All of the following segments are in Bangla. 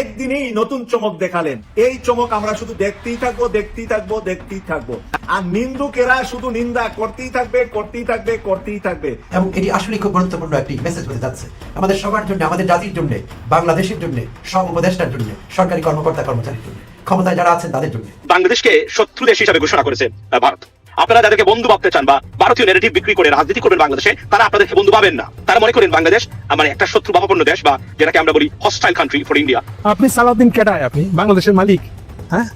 একদিনেই নতুন চমক দেখালেন। এই চমক আমরা শুধু দেখতেই থাকব দেখতেই থাকব দেখতেই থাকব। আর নিন্দুকেরা শুধু নিন্দা করতেই থাকবে করতেই থাকবে করতেই থাকবে। এবং এটি আসলে খুব গুরুত্বপূর্ণ একটি মেসেজ হতে যাচ্ছে। আমাদের সবার জন্য আমাদের জাতির জন্য বাংলাদেশের জন্য সব উপদেষ্টার জন্য সরকারি কর্মকর্তা কর্মচারীর জন্য ক্ষমতায় যারা আছেন তাদের জন্য। বাংলাদেশকে শত্রু দেশ হিসাবে ঘোষণা করেছে ভারত। আপনারা যাদেরকে বন্ধু ভাবতে চান বা ভারতীয় নেগেটিভ বিক্রি করে রাজনীতি করবেন বাংলাদেশে তারা আপনাদেরকে বন্ধু পাবেন না। তারা মনে করেন বাংলাদেশ আহ, মানে একটা শত্রু ভাবাপন্ন দেশ বা যেটাকে আমরা বলি হস্টাইল কান্ট্রি ফর ইন্ডিয়া আপনি সালাউদ্দিন কেডায় আপনি বাংলাদেশের মালিক হ্যাঁ?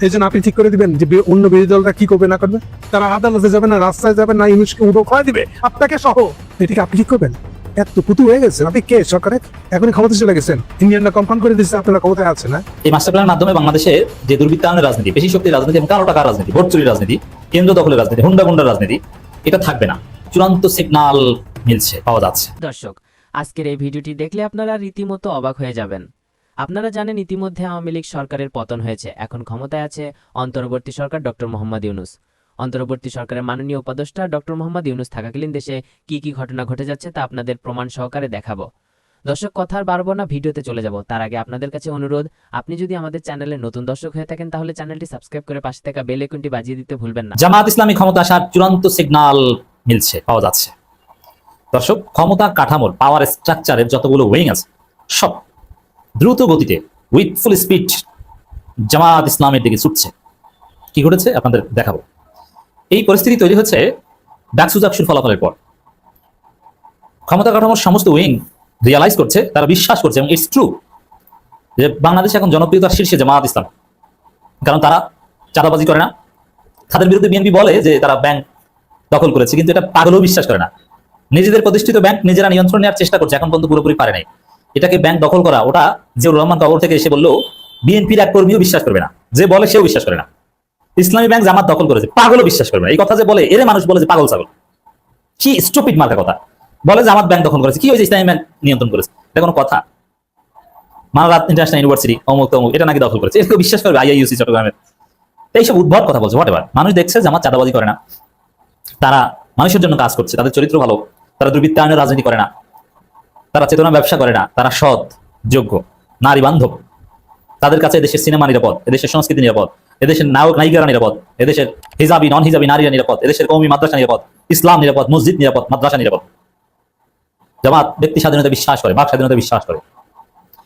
এই জন্য আপনি ঠিক করে দিবেন যে অন্য বিরোধী দলরা কি করবে না করবে? তারা আদালতে যাবে না রাস্তায় যাবে না ইউনুসকে উঠো খোয়া দিবে আপনাকে সহ। এটিকে আপনি ঠিক করবেন। এত পুতু হয়ে গেছেন। আপনি কে সরকারে? এখনই ক্ষমতা চলে গেছেন। ইন্ডিয়ানরা কনফার্ম করে দিচ্ছে আপনারা ক্ষমতায় আছেন না এই মাস্টার প্ল্যানের মাধ্যমে বাংলাদেশে যে দুর্বৃত্তায়নের রাজনীতি বেশি শক্তির রাজনীতি এবং কালো টাকার রাজনীতি ভোট চুরির রাজনীতি কেন্দ্র দখলের রাজনীতি, হুন্ডা গুন্ডার রাজনীতি, এটা থাকবে না। চূড়ান্ত সিগনাল মিলছে, পাওয়া যাচ্ছে। দর্শক, আজকের এই ভিডিওটি দেখলে আপনারা রীতিমতো অবাক হয়ে যাবেন। আপনারা জানেন ইতিমধ্যে আওয়ামী লীগ সরকারের পতন হয়েছে। এখন ক্ষমতায় আছে অন্তর্বর্তী সরকার ডক্টর মোহাম্মদ ইউনুস। অন্তর্বর্তী সরকারের মাননীয় উপদেষ্টা ডক্টর মোহাম্মদ ইউনুস থাকাকালীন দেশে কি কি ঘটনা ঘটে যাচ্ছে তা আপনাদের প্রমাণ সহকারে দেখাবো। দর্শক কথা আর বাড়বো না, ভিডিওতে চলে যাব। তার আগে আপনাদের কাছে অনুরোধ, আপনি যদি আমাদের চ্যানেলে নতুন দর্শক হয়ে থাকেন, তাহলে চ্যানেলটি সাবস্ক্রাইব করে পাশে থাকা বেল আইকনটি বাজিয়ে দিতে ভুলবেন না। জামাত ইসলামী ক্ষমতা আসার চূড়ান্ত সিগনাল মিলছে, পাওয়া যাচ্ছে। দর্শক, ক্ষমতা কাঠামোর পাওয়ার স্ট্রাকচারের যতগুলো উইং আছে, সব দ্রুত গতিতে উইথ ফুল স্পিড জামাত ইসলামের দিকে ছুটছে। কি ঘটেছে? আপনাদের দেখাবো। এই পরিস্থিতি তৈরি হচ্ছে ডাকসু জাকসুর ফলাফলের পর। ক্ষমতা কাঠামোর সমস্ত উইং রিয়ালাইজ করছে, তারা বিশ্বাস করছে এবং ইটস ট্রু যে বাংলাদেশ এখন জনপ্রিয়তার শীর্ষে জামাত ইসলাম। কারণ তারা চাঁদাবাজি করে না। তাদের বিরুদ্ধে বিএনপি বলে যে তারা ব্যাংক দখল করেছে, কিন্তু এটা পাগলও বিশ্বাস করে না। নিজেদের প্রতিষ্ঠিত ব্যাংক নিজেরা নিয়ন্ত্রণ নেওয়ার চেষ্টা করছে, এখন পর্যন্ত পুরোপুরি পারে নাই। এটাকে ব্যাংক দখল করা, ওটা জিয়াউর রহমান কবর থেকে এসে বলল বিএনপির এক কর্মীও বিশ্বাস করবে না। যে বলে সেও বিশ্বাস করে না। ইসলামী ব্যাংক জামাত দখল করেছে, পাগলও বিশ্বাস করবে না। এই কথা যে বলে, এর মানুষ বলে যে পাগল ছাগল। কি স্টুপিড মার্কা কথা। বলে জামাত ব্যাংক দখল করেছে। কি হয়েছে? ইসলামী ব্যাংক নিয়ন্ত্রণ করেছে। এটা কোনো কথা। মানারাত ইন্টারন্যাশনাল ইউনিভার্সিটি অমুক তমুক, এটা নাকি দখল করেছে। কেউ বিশ্বাস করবে আইআইইউসি চট্টগ্রামের। এইসব উদ্ভট কথা বলছে হোয়াট মানুষ দেখছে জামাত চাঁদাবাজি করে না। তারা মানুষের জন্য কাজ করছে, তাদের চরিত্র ভালো। তারা দুর্বৃত্তায়নের রাজনীতি করে না। তারা চেতনা ব্যবসা করে না। তারা সৎ, যোগ্য, নারী বান্ধব। তাদের কাছে এদেশের সিনেমা নিরাপদ, এদেশের সংস্কৃতি নিরাপদ, এদেশের নায়ক নায়িকারা নিরাপদ, এদেশের হিজাবি নন হিজাবি নারীরা নিরাপদ, এদেশের কৌমি মাদ্রাসা নিরাপদ, ইসলাম নিরাপদ, মসজিদ নিরাপদ, মাদ্রাসা নিরাপদ। জামাত ব্যক্তি স্বাধীনতা বিশ্বাস করে, বাক স্বাধীনতা বিশ্বাস করে।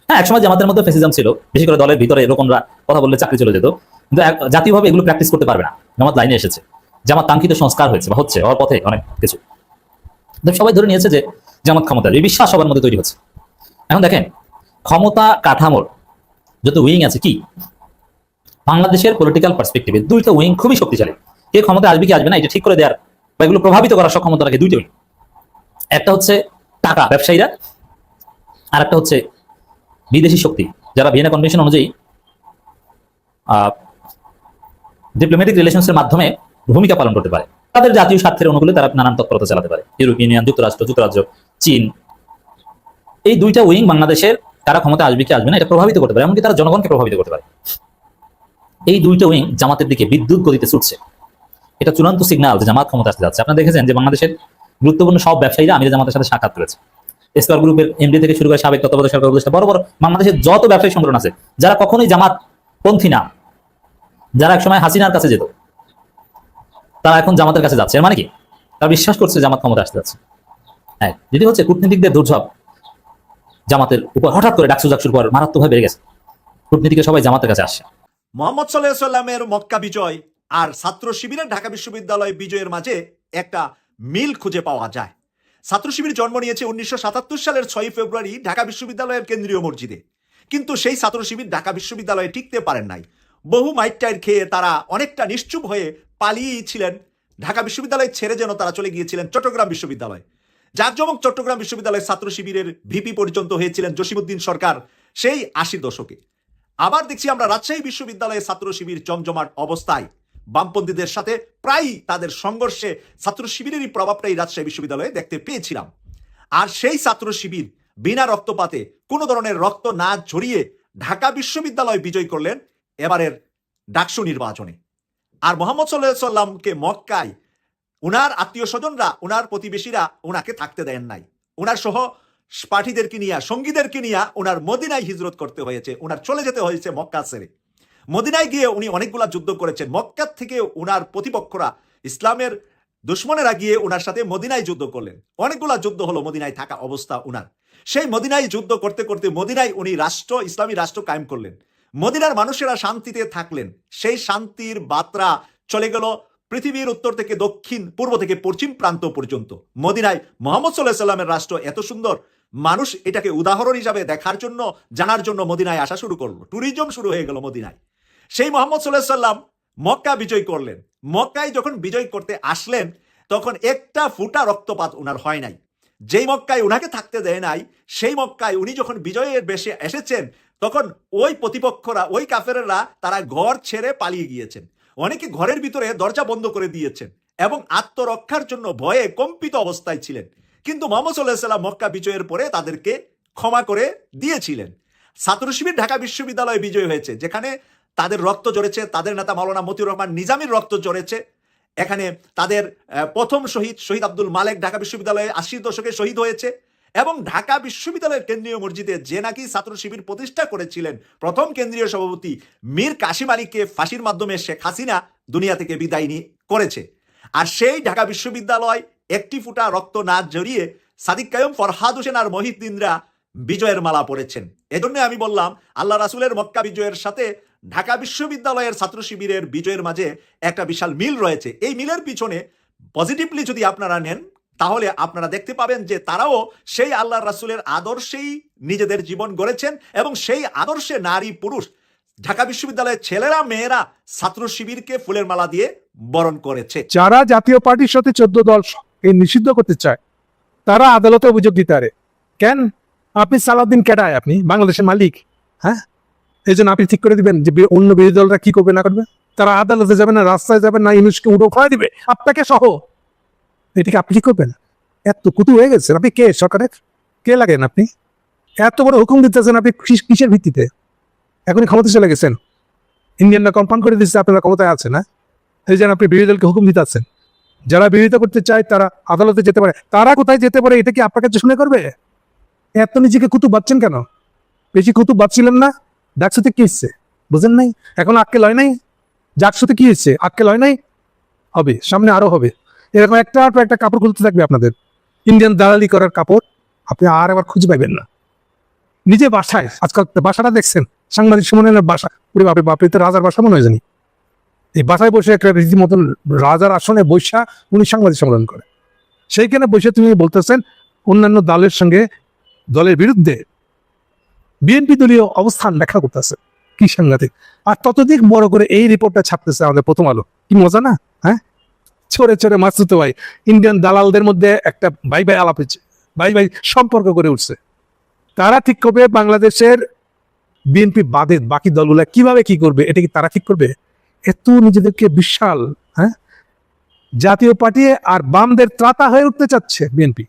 হ্যাঁ একসময় জামাতের মধ্যে ফেসিজম ছিল, বেশি করে দলের ভিতরে এরকমরা কথা বললে চাকরি চলে যেত। কিন্তু জাতীয়ভাবে এগুলো প্র্যাকটিস করতে পারবে না। জামাত লাইনে এসেছে। জামাত কাঙ্ক্ষিত সংস্কার হয়েছে বা হচ্ছে, হওয়ার পথে অনেক কিছু। সবাই ধরে নিয়েছে যে জামাত ক্ষমতা এই বিশ্বাস সবার মধ্যে তৈরি হচ্ছে। এখন দেখেন, ক্ষমতা কাঠামোর যত উইং আছে কি? বাংলাদেশের পলিটিক্যাল পার্সপেক্টিভে দুইটা উইং খুবই শক্তিশালী। কে ক্ষমতা আসবে, কি আসবে না, এটা ঠিক করে দেওয়ার বা এগুলো প্রভাবিত করার সক্ষমতা রাখে দুইটা উইং। একটা হচ্ছে টাকা ব্যবসায়ীরা। আর একটা হচ্ছে বিদেশি শক্তি, যারা ভিয়েনা কনভেনশন অনুযায়ী ডিপ্লোম্যাটিক রিলেশনসের মাধ্যমে ভূমিকা পালন করতে পারে। তাদের জাতীয় স্বার্থের অনুকূলে তারা নানান তৎপরতা চালাতে পারে। ইউরোপিয়ান ইউনিয়ন, যুক্তরাষ্ট্র, যুক্তরাজ্য, চীন। এই দুইটা উইং বাংলাদেশের তারা ক্ষমতা আসবে কি আসবে না, এটা প্রভাবিত করতে পারে, এমনকি তারা জনগণকে প্রভাবিত করতে পারে। এই দুইটা উইং জামাতের দিকে বিদ্যুৎ গতিতে ছুটছে। এটা চূড়ান্ত সিগন্যাল যে জামাত ক্ষমতা আসতে যাচ্ছে। আপনারা দেখেছেন যে বাংলাদেশের গুরুত্বপূর্ণ সব ব্যবসায়ীরা আমির জামাতের সাথে সাক্ষাৎ করেছে। এসকার গ্রুপের এমডি থেকে শুরু করে সাবেক তত্ত্বাবধায়ক সরকার উপদেষ্টা বড় বড় বাংলাদেশের যত ব্যবসায়ী সংগঠন আছে, যারা কখনোই জামাত পন্থী না, যারা একসময় হাসিনার কাছে যেত, তারা এখন জামাতের কাছে যাচ্ছে। মানে কি? তারা বিশ্বাস করছে জামাত ক্ষমতা আসতে যাচ্ছে। হ্যাঁ যেটি হচ্ছে কূটনীতিকদের দুর্ঝব জামাতের উপর। হঠাৎ করে ডাকসু ডাকসুর পর মারাত্মকভাবে বেড়ে গেছে। কূটনীতিকে সবাই জামাতের কাছে আসছে। মোহাম্মদ সাল্লাহ সাল্লামের মক্কা বিজয় আর ছাত্র শিবিরের ঢাকা বিশ্ববিদ্যালয় বিজয়ের মাঝে একটা মিল খুঁজে পাওয়া যায়। ছাত্র শিবির জন্ম নিয়েছে উনিশশো সাতাত্তর সালের ছয় ফেব্রুয়ারি ঢাকা বিশ্ববিদ্যালয়ের কেন্দ্রীয় মসজিদে। কিন্তু সেই ছাত্র শিবির ঢাকা বিশ্ববিদ্যালয়ে টিকতে পারেন নাই। বহু মাইট টাইট খেয়ে তারা অনেকটা নিশ্চুপ হয়ে পালিয়েই ছিলেন ঢাকা বিশ্ববিদ্যালয় ছেড়ে যেন তারা চলে গিয়েছিলেন চট্টগ্রাম বিশ্ববিদ্যালয়। জাকজমক চট্টগ্রাম বিশ্ববিদ্যালয়ের ছাত্র শিবিরের ভিপি পর্যন্ত হয়েছিলেন জসিমুদ্দিন সরকার সেই আশির দশকে। আবার দেখছি আমরা রাজশাহী বিশ্ববিদ্যালয়ের ছাত্র শিবির জমজমাট অবস্থায়। বামপন্থীদের সাথে প্রায়ই তাদের সংঘর্ষে ছাত্র শিবিরেরই প্রভাবটাই রাজশাহী বিশ্ববিদ্যালয়ে দেখতে পেয়েছিলাম। আর সেই ছাত্র শিবির বিনা রক্তপাতে কোনো ধরনের রক্ত না ঝরিয়ে ঢাকা বিশ্ববিদ্যালয় বিজয় করলেন এবারের ডাকসু নির্বাচনে। আর মোহাম্মদ সাল্লাহ সাল্লামকে মক্কায় উনার আত্মীয় স্বজনরা, উনার প্রতিবেশীরা উনাকে থাকতে দেন নাই। উনার সহ পাঠীদেরকে নিয়ে, সঙ্গীদেরকে নিয়ে ওনার মদিনায় হিজরত করতে হয়েছে ওনার চলে যেতে হয়েছে মক্কা ছেড়ে। মদিনায় গিয়ে উনি অনেকগুলা যুদ্ধ করেছেন। মক্কার থেকে উনার প্রতিপক্ষরা ইসলামের দুশ্মনেরা গিয়ে ওনার সাথে মদিনায় যুদ্ধ করলেন। অনেকগুলা যুদ্ধ হলো মদিনায় থাকা অবস্থা উনার। সেই মদিনায় যুদ্ধ করতে করতে মদিনায় উনি রাষ্ট্র, ইসলামী রাষ্ট্র কায়েম করলেন। মদিনার মানুষেরা শান্তিতে থাকলেন। সেই শান্তির বার্তা চলে গেল পৃথিবীর উত্তর থেকে দক্ষিণ, পূর্ব থেকে পশ্চিম প্রান্ত পর্যন্ত। মদিনায় মোহাম্মদ সাল্লাহ সাল্লামের রাষ্ট্র এত সুন্দর, মানুষ এটাকে উদাহরণ হিসাবে দেখার জন্য, জানার জন্য মদিনায় আসা শুরু করল। ট্যুরিজম শুরু হয়ে গেল মদিনায়। সেই মোহাম্মদ সাল্লাহ সাল্লাম মক্কা বিজয় করলেন। মক্কায় যখন বিজয় করতে আসলেন, তখন একটা ফুটা রক্তপাত উনার হয় নাই। যেই মক্কায় উনাকে থাকতে দেয় নাই, সেই মক্কায় উনি যখন বিজয়ের বেশে এসেছেন, তখন ওই প্রতিপক্ষরা, ওই কাফেরেরা তারা ঘর ছেড়ে পালিয়ে গিয়েছেন। অনেকে ঘরের ভিতরে দরজা বন্ধ করে দিয়েছেন এবং আত্মরক্ষার জন্য ভয়ে কম্পিত অবস্থায় ছিলেন। কিন্তু মোহাম্মদ সাল্লাহ সাল্লাম মক্কা বিজয়ের পরে তাদেরকে ক্ষমা করে দিয়েছিলেন। ছাত্র শিবির ঢাকা বিশ্ববিদ্যালয়ে বিজয় হয়েছে, যেখানে তাদের রক্ত জড়েছে তাদের নেতা মাওলানা মতিউর রহমান নিজামীর রক্ত জড়েছে এখানে তাদের প্রথম শহীদ শহীদ আব্দুল মালেক ঢাকা বিশ্ববিদ্যালয়ে আশির দশকে শহীদ হয়েছে এবং ঢাকা বিশ্ববিদ্যালয়ের কেন্দ্রীয় মসজিদে যে নাকি ছাত্র শিবির প্রতিষ্ঠা করেছিলেন প্রথম কেন্দ্রীয় সভাপতি মীর কাশিম আলীকে ফাঁসির মাধ্যমে শেখ হাসিনা দুনিয়া থেকে বিদায় নিয়ে করেছে। আর সেই ঢাকা বিশ্ববিদ্যালয় একটি ফুটা রক্ত না জড়িয়ে সাদিক কায়ুম, ফরহাদ হোসেন আর মহিদ্দিনরা বিজয়ের মালা পড়েছেন এজন্য আমি বললাম, আল্লাহ রাসুলের মক্কা বিজয়ের সাথে ঢাকা বিশ্ববিদ্যালয়ের ছাত্র শিবিরের বিজয়ের মাঝে একটা বিশাল মিল রয়েছে। এই মিলের পিছনে পজিটিভলি যদি আপনারা নেন, তাহলে আপনারা দেখতে পাবেন যে তারাও সেই আল্লাহ রাসুলের আদর্শেই নিজেদের জীবন গড়েছেন এবং সেই আদর্শে নারী পুরুষ, ঢাকা বিশ্ববিদ্যালয়ের ছেলেরা, মেয়েরা ছাত্র শিবিরকে ফুলের মালা দিয়ে বরণ করেছে। যারা জাতীয় পার্টির সাথে চোদ্দ দল এই নিষিদ্ধ করতে চায়, তারা আদালতে অভিযোগ দিতে পারে। কেন? আপনি সালাউদ্দিন কেটায় আপনি বাংলাদেশের মালিক হ্যাঁ? এই জন্য আপনি ঠিক করে দিবেন যে অন্য বিরোধী দলরা কি করবে, না করবে? তারা আদালতে যাবে না, রাস্তায় যাবে না ইউনুসকে উঠো খোয়া দিবে। আপনাকে সহ। এটাকে আপনি করবেন? এত কুতু হয়ে গেছেন। আপনি কে? সরকারের? কে লাগেন আপনি? এত বড় হুকুম দিতেছেন আপনি কিসের ভিত্তিতে? এখনই ক্ষমতা চলে গেছেন। ইন্ডিয়ানরা কনফার্ম করে দিচ্ছে আপনারা ক্ষমতায় আছে না? এই যেন আপনি বিরোধী দলকে হুকুম দিতেছেন। যারা বিরোধিতা করতে চায়, তারা আদালতে যেতে পারে। তারা কোথায় যেতে পারে, এটা কি আপনার কাছে শুনে করবে? এত নিজেকে কুতুব বাচ্ছেন কেন? বেশি কুতুব বাচ্ছিলেন না? ডাকসুতে কি হচ্ছে বুঝেন নাই? এখন আক্কে লয় নাই? ডাকসুতে কি হচ্ছে আক্কে লয় নাই? হবে, সামনে আরও হবে। এরকম একটা পর একটা কাপড় খুলতে থাকবে আপনাদের। ইন্ডিয়ান দালালি করার কাপড় আপনি আর এবার খুঁজে পাইবেন না। নিজে বাসায়, আজকাল বাসাটা দেখছেন, সাংবাদিক সুমনের বাসা। পুরো বাপরে বাপরে, তো রাজার বাসা মনে হয় জানি। এই বাসায় বসে একটা রীতিমতন রাজার আসনে বৈশা উনি সাংবাদিক সম্মেলন করে। সেইখানে বসে তুমি বলতেছেন, অন্যান্য দলের সঙ্গে, দলের বিরুদ্ধে বিএনপি দলীয় অবস্থান ব্যাখ্যা করতেছে। কি সাংঘাতিক। আর ততদিক বড় করে এই রিপোর্টটা ছাপতেছে আমাদের প্রথম আলো। কি মজা না? হ্যাঁ? চোরে চোরে মাসুত ভাই ইন্ডিয়ান দালালদের মধ্যে একটা ভাই ভাই আলাপ হয়েছে। ভাই ভাই সম্পর্ক করে উঠছে। তারা ঠিক করবে বাংলাদেশের বিএনপি বাদে বাকি দলগুলো কীভাবে কি করবে? এটা কি তারা ঠিক করবে? এত নিজেদেরকে বিশাল হ্যাঁ? জাতীয় পার্টি আর বামদের ত্রাতা হয়ে উঠতে চাচ্ছে বিএনপি।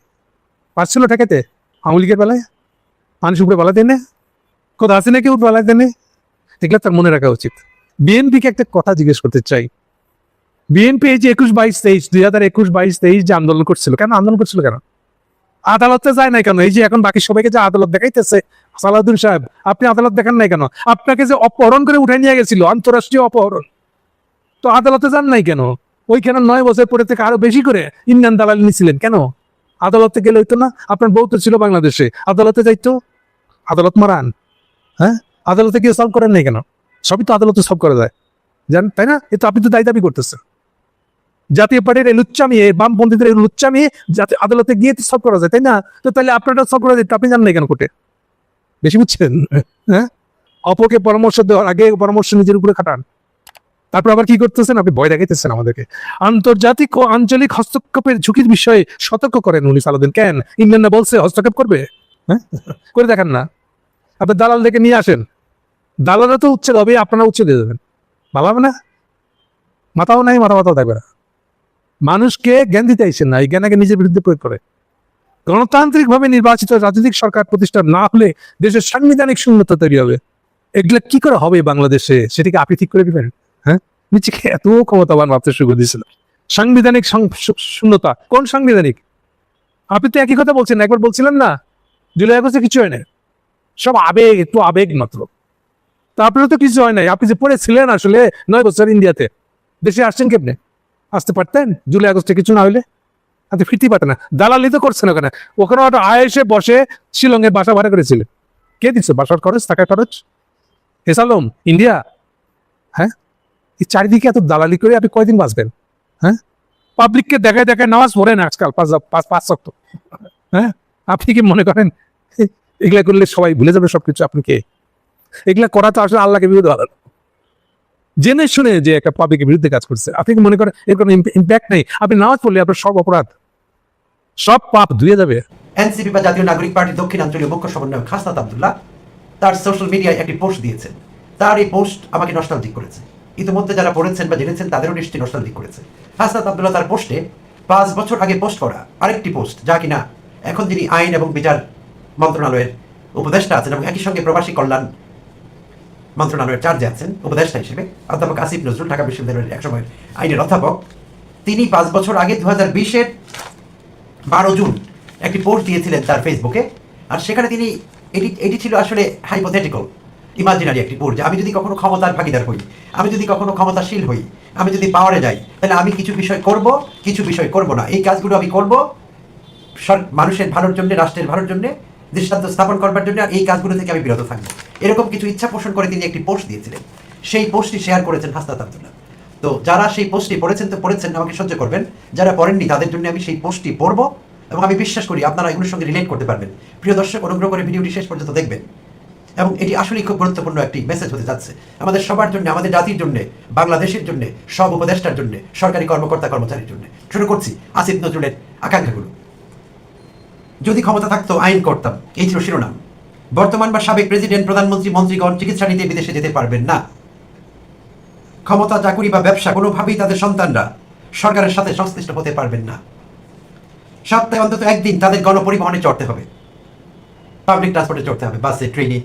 পারছিল ঠেকাতে? আওয়ামী লীগের বেলায়? মানুষ উপরে বেলা দেনে কোথাও আছে নাকি উপরে বেলা দেনে এগুলো তার মনে রাখা উচিত। বিএনপিকে একটা কথা জিজ্ঞেস করতে চাই। বিএনপি এই যে একুশ বাইশ তেইশ, দুই হাজার একুশ বাইশ তেইশ যে আন্দোলন করছিল, কেন আন্দোলন করছিল কেন? আদালতে যায় নাই কেন? এই যে এখন বাকি সবাইকে যে আদালত দেখাইতেছে, সালাউদ্দিন সাহেব, আপনি আদালত দেখান নাই কেন? আপনাকে যে অপহরণ করে উঠে নিয়ে গেছিল, আন্তরাষ্ট্রীয় অপহরণ। তো আদালতে যান নাই কেন? ওইখানে নয় বছর পরে থেকে আরও বেশি করে ইন্ডিয়ান দালাল নিছিলেন কেন? আদালতে গেলে হইতো না? আপনার বউ তো ছিল বাংলাদেশে, আদালতে যাইতো? আদালত মারান। হ্যাঁ? আদালতে গিয়ে সলভ করেন নাই কেন? সবই তো আদালতে সলভ করা যায়। জান তাই না? এ তো আপনি তো দায় দাবি করতেছেন। জাতীয় পার্টির এই লুচ্চামি বামপন্থীদের এই লুচ্চামি যাতে আদালতে গিয়ে তো সলভ করা যায়, তাই না? তো তাহলে আপনারটা সলভ করা যায় আপনি জানেন না কেন কোর্টে? বেশি বুঝছেন? হ্যাঁ? অপকে পরামর্শ দেওয়ার আগে পরামর্শ নিজের উপরে খাটান। তারপর আবার কি করতেছেন? আপনি ভয় দেখাইতেছেন আমাদেরকে। আন্তর্জাতিক ও আঞ্চলিক হস্তক্ষেপের ঝুঁকির বিষয়ে সতর্ক করেন উনি সালাদিন কেন? ইংল্যান্ডে বলছে হস্তক্ষেপ করবে? হ্যাঁ? করে দেখেন না। আপনি দালাল দেখে নিয়ে আসেন। দালালরা তো উচ্ছেদ হবে আপনারা উচ্ছেদ দিয়ে দেবেন ভালো হবে না? মাথাও নাই, মাথা মাথাও থাকবে না। মানুষকে জ্ঞান দিতে আইসেন না, এই জ্ঞানকে নিজের বিরুদ্ধে প্রয়োগ করে। গণতান্ত্রিকভাবে নির্বাচিত রাজনৈতিক সরকার প্রতিষ্ঠা না হলে দেশের সাংবিধানিক শূন্যতা তৈরি হবে। এগুলো কি করে হবে বাংলাদেশে? সেটিকে আপনি ঠিক করে দিবেন হ্যাঁ? নিজেকে এত ক্ষমতাবান ভাবতে শুরু করে দিয়েছিল। সাংবিধানিক শূন্যতা, কোন সাংবিধানিক? আপনি তো একই কথা বলছেন, একবার বলছিলেন না, জুলাই আগস্টে কিছু হয় না সব আবেগ, একটু আবেগ মাত্র। তারপরে তো কিছু হয় নাই। আপনি যে পড়েছিলেন আসলে নয় বছর ইন্ডিয়াতে, দেশে আসছেন কেমনে? আসতে পারতেন? জুলাই, আগস্টে কিছু না হলে আপনি ফিরতে পারতেন না। দালালি তো করছেন ওখানে। ওখানে একটা আয়েসে বসে শিলংয়ে বাসা ভাড়া করেছিলেন কে দিচ্ছে বাসার খরচ? থাকার খরচ? হেসালম, ইন্ডিয়া? হ্যাঁ? এই চারিদিকে এত দালালি করে আপনি কয়দিন বাঁচবেন? হ্যাঁ? পাবলিককে দেখায় দেখায় নামাজ পড়েন আজকাল পাঁচ পাঁচ পাঁচ সপ্তাহ হ্যাঁ? আপনি কি মনে করেন? এগুলা করলে সবাই ভুলে যাবে সবকিছু, আপনি কে? এগুলা করা তো আসলে আল্লাহকে বিরুদ্ধে ভালো জেনে শুনে যে একটা পাবলিকের বিরুদ্ধে কাজ করছে, আপনি কি মনে করেন এর কোনো ইম্প্যাক্ট নেই? আপনি নামাজ পড়লে আপনার সব অপরাধ, সব পাপ ধুয়ে যাবে। এনসিপি বা জাতীয় নাগরিক পার্টির দক্ষিণাঞ্চলীয় মুখ্য সমন্বয়ক হাসনাত আবদুল্লাহ তার সোশ্যাল মিডিয়ায় একটি পোস্ট দিয়েছেন। তার এই পোস্ট আমাকে নস্টালজিক করেছে। ইতিমধ্যে যারা পড়েছেন বা জেনেছেন তাদেরও নিশ্চয়ই নস্টালজিক করেছে। হাসনাত আবদুল্লাহ তার পোস্টে পাঁচ বছর আগে পোস্ট করা আরেকটি পোস্ট যা কিনা এখন যিনি আইন এবং বিচার মন্ত্রণালয়ের উপদেষ্টা আছেন এবং একই সঙ্গে প্রবাসী কল্যাণ মন্ত্রণালয়ের চার্জে আছেন উপদেষ্টা হিসেবে, অধ্যাপক আসিফ নজরুল, ঢাকা বিশ্ববিদ্যালয়ের একসময় আইনের অধ্যাপক। তিনি পাঁচ বছর আগে দু হাজার বিশের বারো জুন একটি পোস্ট দিয়েছিলেন তার ফেসবুকে, আর সেখানে তিনি এটি এটি ছিল আসলে হাইপোথেটিক্যাল ইমাজিনারি একটি পোস্ট যে আমি যদি কখনো ক্ষমতার ভাগিদার হই, আমি যদি কখনো ক্ষমতাশীল হই, আমি যদি পাওয়ারে যাই, তাহলে আমি কিছু বিষয় করব, কিছু বিষয় করব না। এই কাজগুলো আমি করব মানুষের ভালোর জন্য, রাষ্ট্রের ভালোর জন্য দৃষ্টান্ত স্থাপন করবার জন্য এই কাজগুলো থেকে আমি বিরত থাকব। এরকম কিছু ইচ্ছা পোষণ করে তিনি একটি পোস্ট দিয়েছিলেন। সেই পোস্টটি শেয়ার করেছেন হাসনাত আবদুল্লাহ। তো যারা সেই পোস্টটি পড়েছেন, তো পড়েছেন, আমাকে সহ্য করবেন। যারা পড়েননি, তাদের জন্য আমি সেই পোস্টটি পড়ব এবং আমি বিশ্বাস করি আপনারা এগুলোর সঙ্গে রিলেট করতে পারবেন। প্রিয় দর্শক, অনুগ্রহ করে ভিডিওটি শেষ পর্যন্ত দেখবেন। এবং এটি আসলেই খুব গুরুত্বপূর্ণ একটি মেসেজ হতে যাচ্ছে। আমাদের সবার জন্য, আমাদের জাতির জন্য, বাংলাদেশের জন্য, সব উপদেষ্টার জন্য, সরকারি কর্মকর্তা কর্মচারীর জন্য। শুরু করছি আসিফ নজরুলের আকাঙ্ক্ষাগুলো। যদি ক্ষমতা থাকতো, আইন করতাম। এই ছিল শিরোনাম। বর্তমান বা সাবেক প্রেসিডেন্ট, প্রধানমন্ত্রী, মন্ত্রীগণ চিকিৎসা নিতে বিদেশে যেতে পারবেন না। ক্ষমতা, চাকুরি বা ব্যবসা কোনোভাবেই তাদের সন্তানরা সরকারের সাথে সংশ্লিষ্ট হতে পারবেন না। সপ্তাহে অন্তত একদিন তাদের গণপরিবহনে চড়তে হবে। পাবলিক ট্রান্সপোর্টে চড়তে হবে, বাসে, ট্রেনে।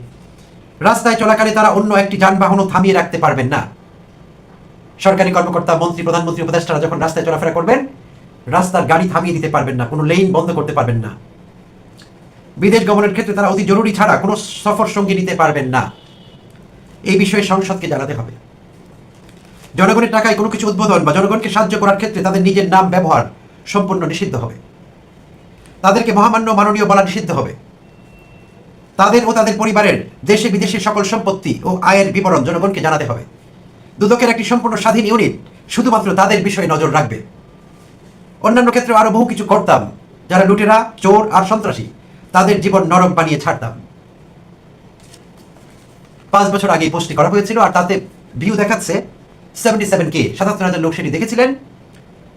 রাস্তায় চলাকালে তারা অন্য একটি যানবাহনও থামিয়ে রাখতে পারবেন না। সরকারি কর্মকর্তা, মন্ত্রী, প্রধানমন্ত্রী, উপদেষ্টারা যখন রাস্তায় চলাফেরা করবেন, রাস্তার গাড়ি থামিয়ে দিতে পারবেন না, কোনো লেন বন্ধ করতে পারবেন না। বিদেশ গমনের ক্ষেত্রে তারা অতি জরুরি ছাড়া কোনো সফর সঙ্গী নিতে পারবেন না। এই বিষয়ে সংসদকে জানাতে হবে। জনগণের টাকায় কোনো কিছু উদ্বোধন বা জনগণকে সাহায্য করার ক্ষেত্রে তাদের নিজের নাম, ব্যবহার সম্পূর্ণ নিষিদ্ধ হবে। তাদেরকে মহামান্য মাননীয় বলা নিষিদ্ধ হবে। তাদের ও তাদের পরিবারের দেশে বিদেশে সকল সম্পত্তি ও আয়ের বিবরণ জনগণকে জানাতে হবে। দুদকের একটি সম্পূর্ণ স্বাধীন ইউনিট শুধুমাত্র তাদের বিষয়ে নজর রাখবে। অন্যান্য ক্ষেত্রে আরও বহু কিছু করতাম, যারা লুটেরা, চোর আর সন্ত্রাসী। তাদের জীবন নরক বানিয়ে ছাড়তাম। পাঁচ বছর আগে পোস্টটি করা হয়েছিল আর তাতে ভিউ দেখাচ্ছে সেভেন্টি সেভেন কে সাতাত্তর হাজার লোক সেটি দেখেছিলেন।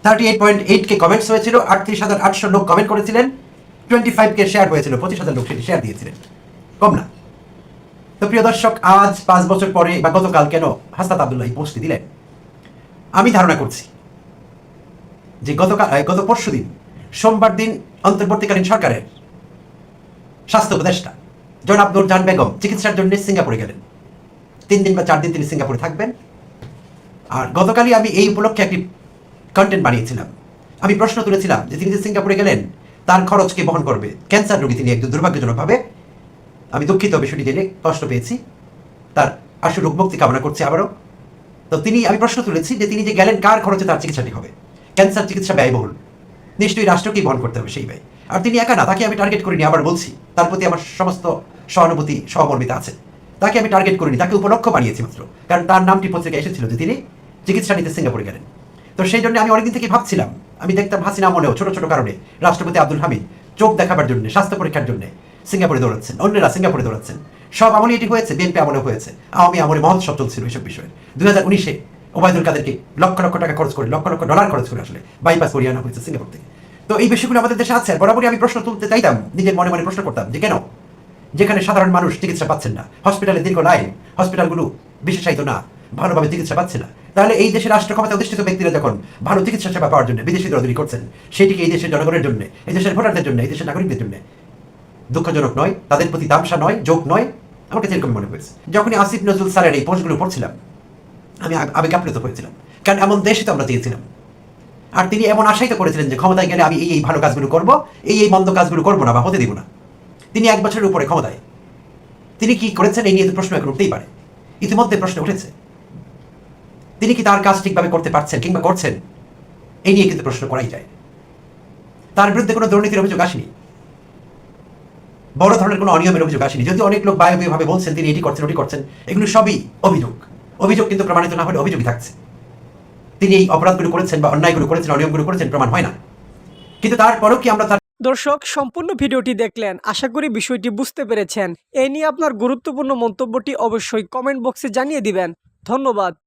Thirty eight point eight K comments হয়েছিল, আটত্রিশ হাজার আটশো লোক কমেন্ট করেছিলেন। টোয়েন্টি ফাইভ কে শেয়ার হয়েছিল, পঁচিশ হাজার লোক সেটি শেয়ার দিয়েছিলেন। কম না। তো প্রিয় দর্শক, আজ পাঁচ বছর পরে বা গতকাল কেন হাসনাত আবদুল্লাহ এই পোস্টটি দিলেন? আমি ধারণা করছি যে গতকাল গত পরশু দিন সোমবার দিন অন্তর্বর্তীকালীন সরকারের স্বাস্থ্য উপদেষ্টা। জনাব নুরজান বেগম, চিকিৎসার জন্য সিঙ্গাপুরে গেলেন। তিন দিন বা চার দিন তিনি সিঙ্গাপুরে থাকবেন। আর গতকালই আমি এই উপলক্ষে একটি কন্টেন্ট বানিয়েছিলাম। আমি প্রশ্ন তুলেছিলাম যে তিনি যে সিঙ্গাপুরে গেলেন, তার খরচ কে বহন করবে? ক্যান্সার রোগী তিনি একজন দুর্ভাগ্যজনকভাবে আমি দুঃখিত বিষয়টি জেনে কষ্ট পেয়েছি। তার আশু রোগ মুক্তি কামনা করছি আবারও। তো তিনি, আমি প্রশ্ন তুলেছি যে তিনি যে গেলেন, কার খরচে তার চিকিৎসাটি হবে? ক্যান্সার চিকিৎসা ব্যয়বহুল। নিশ্চয়ই রাষ্ট্রকেই বহন করতে হবে সেই ব্যয়। আর তিনি একা না, তাকে আমি টার্গেট করিনি, আবার বলছি, তার প্রতি আমার সমস্ত সহানুভূতি, সহমর্মিতা আছে। তাকে আমি টার্গেট করিনি, তাকে উপলক্ষ বানিয়েছি মাত্র, কারণ তার নামটি পত্রিকায় এসেছিল যে তিনি চিকিৎসা নিতে সিঙ্গাপুরে গেলেন। তো সেই জন্য আমি অনেকদিন থেকে ভাবছিলাম, আমি দেখতাম হাসিনা মনেও ছোট ছোট কারণে রাষ্ট্রপতি আব্দুল হামিদ চোখ দেখাবার জন্য, স্বাস্থ্য পরীক্ষার জন্য সিঙ্গাপুরে দৌড়াচ্ছেন, অন্যরা সিঙ্গাপুরে দৌড়াচ্ছেন। সব আমলে এটি হয়েছে, বিএনপি আমলে হয়েছে, আওয়ামী আমলে মহোৎসব চলছিল এইসব বিষয়ে। দুই হাজার উনিশে ওবায়দুল কাদেরকে লক্ষ লক্ষ টাকা খরচ করে, লক্ষ লক্ষ ডলার খরচ করে আসলে বাইপাস করিয়ে আনা হয়েছে সিঙ্গাপুর থেকে। তো এই বিষয়গুলো আমাদের দেশে আছে বরাবরই আমি প্রশ্ন তুলতে চাইতাম, নিজের মনে মনে প্রশ্ন করতাম যে কেন? যেখানে সাধারণ মানুষ চিকিৎসা পাচ্ছেন না হসপিটালে দীর্ঘ লাইন হসপিটালগুলো বিশেষায়িত না, ভালোভাবে চিকিৎসা পাচ্ছে না, তাহলে এই দেশের রাষ্ট্র ক্ষমতা অধিষ্ঠিত ব্যক্তিরা যখন ভালো চিকিৎসা সেবা পাওয়ার জন্য বিদেশি দরদরি করছেন, সেটিকে এই দেশের জনগণের জন্য, এই দেশের ভোটারদের জন্য, এই দেশের নাগরিকদের জন্য, দুঃখজনক নয়, তাদের প্রতি তামসা নয় যোগ নয় আমার কাছে এরকম মনে হয়েছে। যখনই আসিফ নজরুল স্যারের এই পোস্টগুলো পড়ছিলাম, আমি আবে- আবেগে আপ্লুত হয়েছিলাম, কারণ এমন দেশে তো আমরা চেয়েছিলাম। আর তিনি এমন আশাই করেছিলেন যে ক্ষমতায় গেলে আমি এই এই ভালো কাজগুলো করব, এই এই মন্দ কাজগুলো করব না বা হতে দিব না। তিনি এক বছরের উপরে ক্ষমতায়। তিনি কি করেছেন এই নিয়ে তো প্রশ্ন এখন উঠতেই পারে। ইতিমধ্যে প্রশ্ন উঠেছে। তিনি কি তার কাজ ঠিকভাবে করতে পারছেন কিংবা করছেন, এই নিয়ে কিন্তু প্রশ্ন করাই যায়। তার বিরুদ্ধে কোনো দুর্নীতির অভিযোগ আসেনি। বড় ধরনের কোনো অনিয়মের অভিযোগ আসেনি। যদি অনেক লোক বায়বীয় ভাবে বলছেন, তিনি এটি করছেন, ওটি করছেন, এগুলো সবই অভিযোগ। অভিযোগ কিন্তু প্রমাণিত না হলে অভিযোগই থাকছে। তিনি এই অপরাধগুলো করেছেন বা অন্যায়গুলো করেছেন, অনিয়মগুলো করেছেন, প্রমাণ হয় না। কিন্তু তারপরেও কি আমরা দর্শক, সম্পূর্ণ ভিডিওটি দেখলেন। আশা করি বিষয়টি বুঝতে পেরেছেন। এ নিয়ে আপনার গুরুত্বপূর্ণ মন্তব্যটি অবশ্যই কমেন্ট বক্সে জানিয়ে দিবেন। ধন্যবাদ।